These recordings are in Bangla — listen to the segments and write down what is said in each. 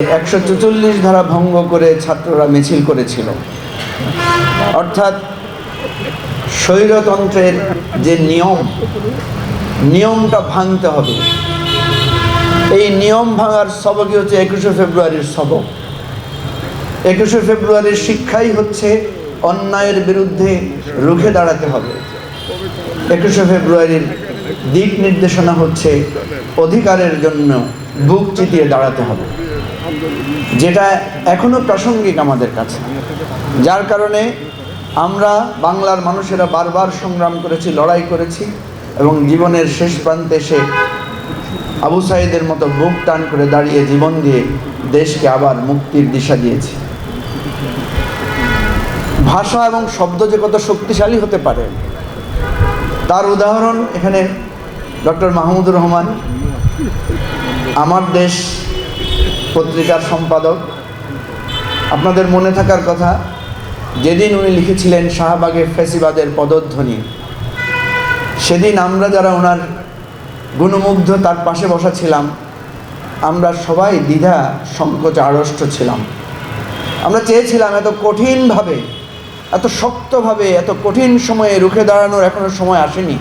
একশো চুচল্লিশ ধারা ভঙ্গ করে ছাত্ররা মিছিল করেছিল। অর্থাৎ স্বৈরতন্ত্রের যে নিয়ম, নিয়মটা ভাঙতে হবে। এই নিয়ম ভাঙার সবকই হচ্ছে একুশে ফেব্রুয়ারির সবক। একুশে ফেব্রুয়ারির শিক্ষাই হচ্ছে অন্যায়ের বিরুদ্ধে রুখে দাঁড়াতে হবে। একুশে ফেব্রুয়ারির দিক নির্দেশনা হচ্ছে অধিকারের জন্য বুক চিতিয়ে দাঁড়াতে হবে। যেটা এখনও প্রাসঙ্গিক আমাদের কাছে। যার কারণে আমরা বাংলার মানুষেরা বারবার সংগ্রাম করেছি, লড়াই করেছি এবং জীবনের শেষ প্রান্তে এসে আবু সাইদের মতো বুক টান করে দাঁড়িয়ে জীবন দিয়ে দেশকে আবার মুক্তির দিশা দিয়েছি। ভাষা এবং শব্দ যে কত শক্তিশালী হতে পারে, তার উদাহরণ এখানে ডক্টর মাহমুদুর রহমান। আমার দেশ পত্রিকার সম্পাদক। আপনাদের মনে থাকার কথা, যেদিন উনি লিখেছিলেন শাহবাগে ফেসিবাদের পদধ্বনি, সেদিন আমরা যারা ওনার গুণমুগ্ধ তার পাশে বসা ছিলাম, আমরা সবাই দ্বিধা, সংকোচ, আড়ষ্ট ছিলাম। আমরা চেয়েছিলাম এত কঠিনভাবে, এত শক্তভাবে, এত কঠিন সময়ে রুখে দাঁড়ানোর এখনও সময় আসেনি।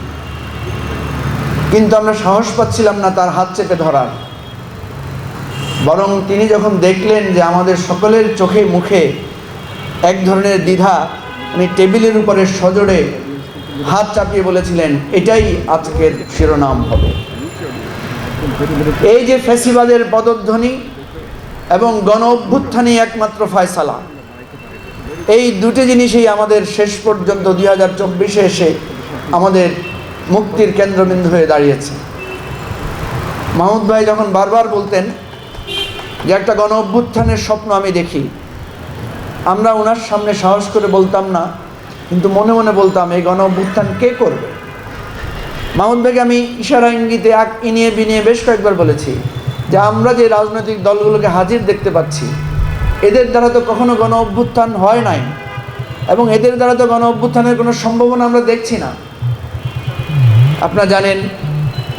কিন্তু আমরা সাহস পাচ্ছিলাম না তার হাত চেপে ধরার। বরং তিনি যখন দেখলেন যে আমাদের সকলের চোখে মুখে এক ধরনের দ্বিধা, উনি টেবিলের উপরে সজোরে হাত চাপিয়ে বলেছিলেন, এটাই আজকের শিরোনাম হবে। এই যে ফেসিবাদের পদধ্বনি এবং গণ অভ্যুত্থানই একমাত্র ফয়সালা, এই দুটি জিনিসই আমাদের শেষ পর্যন্ত দুই হাজার চব্বিশে এসে আমাদের মুক্তির কেন্দ্রবিন্দু হয়ে দাঁড়িয়েছে। মাহমুদ ভাই যখন বারবার বলতেন যে একটা গণ অভ্যুত্থানের স্বপ্ন আমি দেখি। আমরা ওনার সামনে সাহস করে বলতাম না, কিন্তু মনে মনে বলতাম, এই গণ অভ্যুত্থান কে করবে? মাহমুদ ভাইকে আমি ইশারা ইঙ্গিতে এক ইনিয়ে বিনিয়ে বেশ কয়েকবার বলেছি যে আমরা যে রাজনৈতিক দলগুলোকে হাজির দেখতে পাচ্ছি, এদের দ্বারা তো কখনো গণ অভ্যুত্থান হয় নাই এবং এদের দ্বারা তো গণ অভ্যুত্থানের কোনো সম্ভাবনা আমরা দেখছি না। আপনারা জানেন,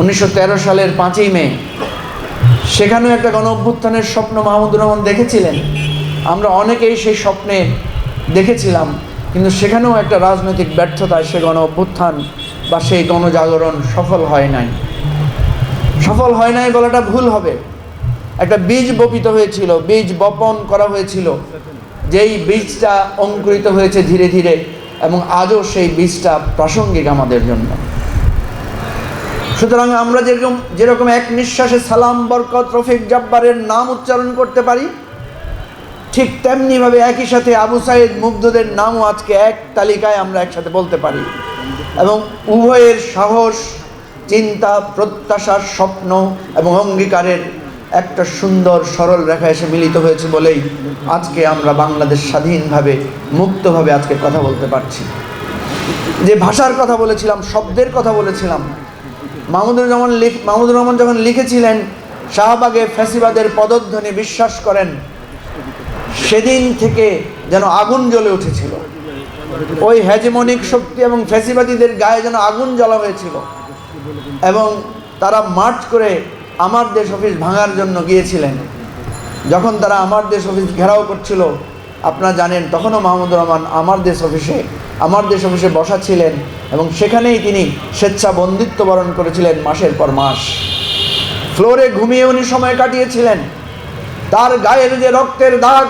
উনিশশো তেরো সালের পাঁচই মে সেখানেও একটা গণ অভ্যুত্থানের স্বপ্ন মাহমুদুর রহমান দেখেছিলেন। আমরা অনেকেই সেই স্বপ্নে দেখেছিলাম, কিন্তু সেখানেও একটা রাজনৈতিক ব্যর্থতায় সে গণ অভ্যুত্থান বা সেই গণজাগরণ সফল হয় নাই। সফল হয় নাই বলাটা ভুল হবে। একটা বীজ বপিত হয়েছিল, বীজ বপন করা হয়েছিল, যেই বীজটা অঙ্কুরিত হয়েছে ধীরে ধীরে, এবং আজও সেই বীজটা প্রাসঙ্গিক আমাদের জন্য। সুতরাং আমরা যেরকম যেরকম এক নিঃশ্বাসে সালাম, বরকত, রফিক জব্বারের নাম উচ্চারণ করতে পারি, ঠিক তেমনিভাবে একই সাথে আবু সাইদ মুগ্ধদের নামও আজকে এক তালিকায় আমরা একসাথে বলতে পারি। এবং উভয়ের সাহস, চিন্তা, প্রত্যাশার স্বপ্ন এবং অঙ্গীকারের একটা সুন্দর, সরল রেখা এসে মিলিত হয়েছে বলেই আজকে আমরা বাংলাদেশ স্বাধীনভাবে, মুক্তভাবে আজকে কথা বলতে পারছি। যে ভাষার কথা বলেছিলাম, শব্দের কথা বলেছিলাম মাহমুদুর রহমান লিখ, মাহমুদুর রহমান যখন লিখেছিলেন, শাহবাগে ফ্যাসিবাদের পদধ্বনি বিশ্বাস করেন, সেদিন থেকে যেন আগুন জ্বলে উঠেছিল। ওই হ্যাজমনিক শক্তি এবং ফ্যাসিবাদীদের গায়ে যেন আগুন জ্বলা হয়েছিল। এবং তারা মার্চ করে আমার দেশ অফিস ভাঙার জন্য গিয়েছিলেন। যখন তারা আমার দেশ অফিস ঘেরাও করছিল আপনারা জানেন, তখনও মাহমুদুর রহমান আমার দেশ অফিসে, আমার দেশ অফিসে বসা ছিলেন এবং সেখানেই তিনি স্বেচ্ছা বন্দিত্ব বরণ করেছিলেন মাসের পর মাস। ফ্লোরে ঘুমিয়ে উনি সময় কাটিয়েছিলেন। তার গায়ের যে রক্তের দাগ,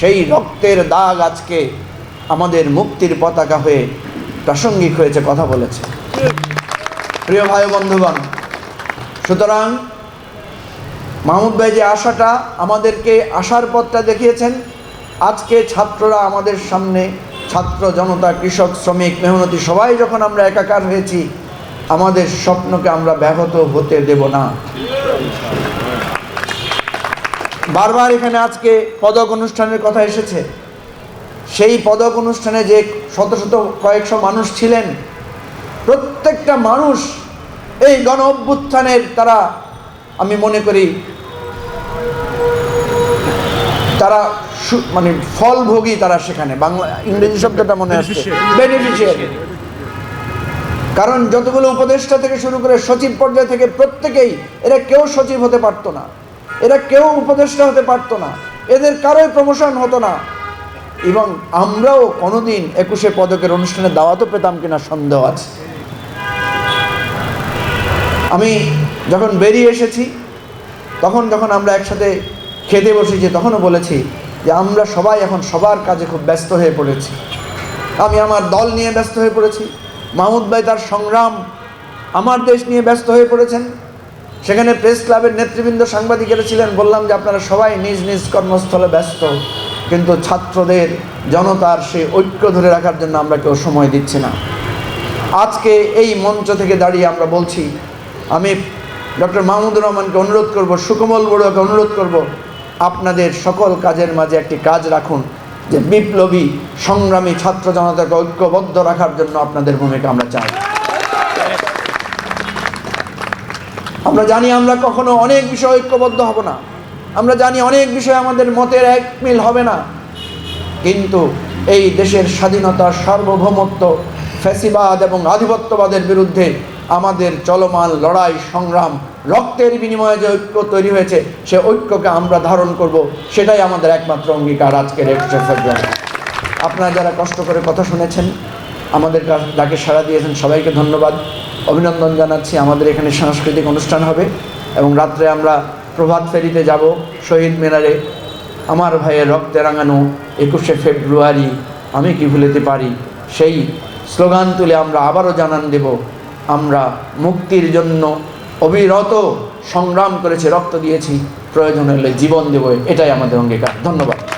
সেই রক্তের দাগ আজকে আমাদের মুক্তির পতাকা হয়ে প্রাসঙ্গিক হয়েছে, কথা বলেছে। প্রিয় ভাই বন্ধুগণ, সুতরাং মাহমুদ ভাই যে আশাটা আমাদেরকে আশার পথটা দেখিয়েছেন, আজকে ছাত্ররা আমাদের সামনে, ছাত্র জনতা, কৃষক, শ্রমিক, মেহনতি, সবাই যখন আমরা একাকার হয়েছি, আমাদের স্বপ্নকে আমরা ব্যাহত হতে দেব না। বারবার এখানে আজকে পদক অনুষ্ঠানের কথা এসেছে। সেই পদক অনুষ্ঠানে যে শত শত কয়েকশো মানুষ ছিলেন, প্রত্যেকটা মানুষ এই গণ অভ্যুত্থানের তারা আমি মনে করি তারা মানে ফলভোগী তারা সেখানে। বাংলা ইংরেজি শব্দটা মনে আসছে বেনিফিশিয়ারি কারণ যতগুলো উপদেষ্টা থেকে শুরু করে সচিব পর্যায় থেকে প্রত্যেকেই এরা কেউ সচিব হতে পারতো না। এরা কেউ উপদেষ্টা হতে পারতো না। এদের কারোই প্রমোশন হতো না। এবং আমরাও কোনোদিন একুশে পদকের অনুষ্ঠানে দাওয়াতও পেতাম কিনা সন্দেহ আছে। আমি যখন বেরিয়ে এসেছি, তখন যখন আমরা একসাথে খেতে বসেছি, তখনও বলেছি যে আমরা সবাই এখন সবার কাজে খুব ব্যস্ত হয়ে পড়েছি। আমি আমার দল নিয়ে ব্যস্ত হয়ে পড়েছি, মাহমুদ ভাই তার সংগ্রাম আমার দেশ নিয়ে ব্যস্ত হয়ে পড়েছেন। সেখানে প্রেস ক্লাবের নেতৃবৃন্দ সাংবাদিকেরা ছিলেন, বললাম যে আপনারা সবাই নিজ নিজ কর্মস্থলে ব্যস্ত, কিন্তু ছাত্রদের জনতার সেই ঐক্য ধরে রাখার জন্য আমরা কেউ সময় দিচ্ছি না। আজকে এই মঞ্চ থেকে দাঁড়িয়ে আমরা বলছি, আমি ডক্টর মাহমুদুর রহমানকে অনুরোধ করব, সুকমল বড়ুয়াকে অনুরোধ করব, আপনাদের সকল কাজের মাঝে একটি কাজ রাখুন, যে বিপ্লবী, সংগ্রামী ছাত্র জনতাকে ঐক্যবদ্ধ রাখার জন্য আপনাদের ভূমিকা আমরা চাই। আমরা জানি আমরা কখনো অনেক বিষয় ঐক্যবদ্ধ হব না। আমরা জানি অনেক বিষয় আমাদের মতের এক মিল হবে না। কিন্তু এই দেশের স্বাধীনতা সার্বভৌমত্ব, ফ্যাসিবাদ এবং আধিপত্যবাদের বিরুদ্ধে আমাদের চলমান লড়াই, সংগ্রাম, রক্তের বিনিময়ে যে ঐক্য তৈরি হয়েছে, সে ঐক্যকে আমরা ধারণ করব, সেটাই আমাদের একমাত্র অঙ্গীকার আজকের আপনারা যারা কষ্ট করে কথা শুনেছেন, আমাদের ডাকে সাড়া দিয়েছেন, সবাইকে ধন্যবাদ। অভিনন্দন জানাচ্ছি, আমাদের এখানে সাংস্কৃতিক অনুষ্ঠান হবে এবং রাত্রে আমরা প্রভাত ফেরিতে যাব, শহীদ মিনারে। আমার ভাইয়ের রক্তে রাঙানো একুশে ফেব্রুয়ারি, আমি কি ভুলেতে পারি? সেই স্লোগান তুলে আমরা আবারও জানান দেব। আমরা মুক্তির জন্য অবিরত সংগ্রাম করেছি, রক্ত দিয়েছি, প্রয়োজন হলে জীবন দেব, এটাই আমাদের অঙ্গীকার। ধন্যবাদ।